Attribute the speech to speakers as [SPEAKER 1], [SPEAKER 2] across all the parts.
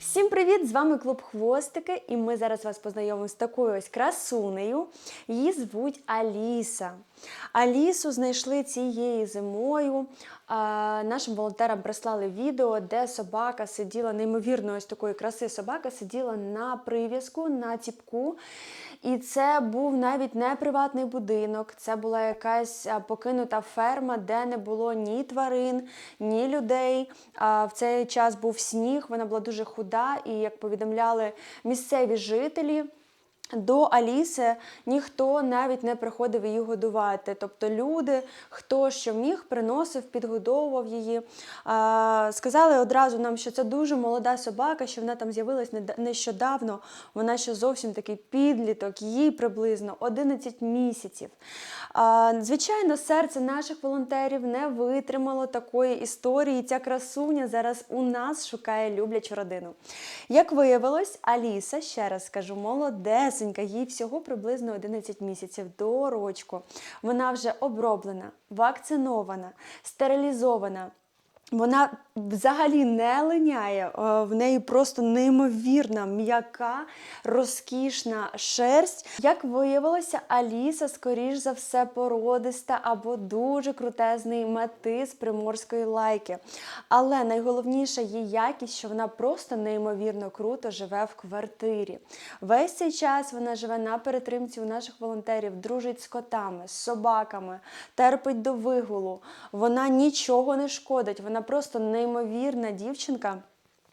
[SPEAKER 1] Всім привіт! З вами клуб Хвостики, і ми зараз вас познайомимо з такою ось красунею. Її звуть Аліса. Алісу знайшли цією зимою. Нашим волонтерам прислали відео, де собака сиділа, неймовірно, ось такої краси собака сиділа на прив'язку, на ціпку. І це був навіть не приватний будинок, це була якась покинута ферма, де не було ні тварин, ні людей. В цей час був сніг, вона була дуже худа, і як повідомляли місцеві жителі. До Аліси ніхто навіть не приходив її годувати. Тобто люди, хто що міг, приносив, підгодовував її. Сказали одразу нам, що це дуже молода собака, що вона там з'явилась нещодавно. Вона ще зовсім такий підліток, їй приблизно 11 місяців. Звичайно, серце наших волонтерів не витримало такої історії. Ця красуня зараз у нас шукає люблячу родину. Як виявилось, Аліса, ще раз скажу, молодесенька, їй всього приблизно 11 місяців до рочку. Вона вже оброблена, вакцинована, стерилізована. Вона взагалі не линяє, е, в неї просто неймовірна, м'яка, розкішна шерсть. Як виявилося, Аліса, скоріш за все, породиста або дуже крутезний метис приморської лайки. Але найголовніша її якість, що вона просто неймовірно круто живе в квартирі. Весь цей час вона живе на перетримці у наших волонтерів, дружить з котами, з собаками, терпить до вигулу. Вона нічого не шкодить, вона просто неймовірна дівчинка.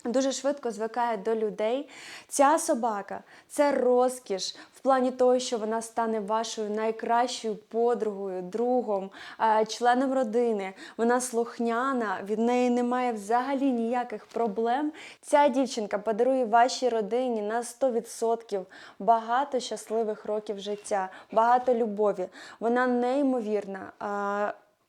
[SPEAKER 1] Дуже швидко звикає до людей. Ця собака це розкіш в плані того, що вона стане вашою найкращою подругою, другом, е, членом родини. Вона слухняна, від неї немає взагалі ніяких проблем. Ця дівчинка подарує вашій родині на 100% багато щасливих років життя, багато любові. Вона неймовірна.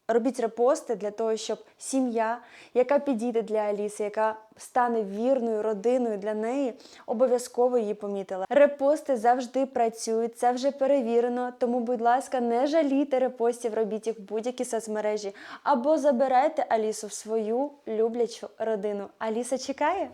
[SPEAKER 1] Робіть репости для того, щоб сім'я, яка підійде для Аліси, яка стане вірною родиною для неї, обов'язково її помітила. Репости завжди працюють, це вже перевірено. Тому, будь ласка, не жалійте репостів, робіть їх в будь-які соцмережі або забирайте Алісу в свою люблячу родину. Аліса чекає.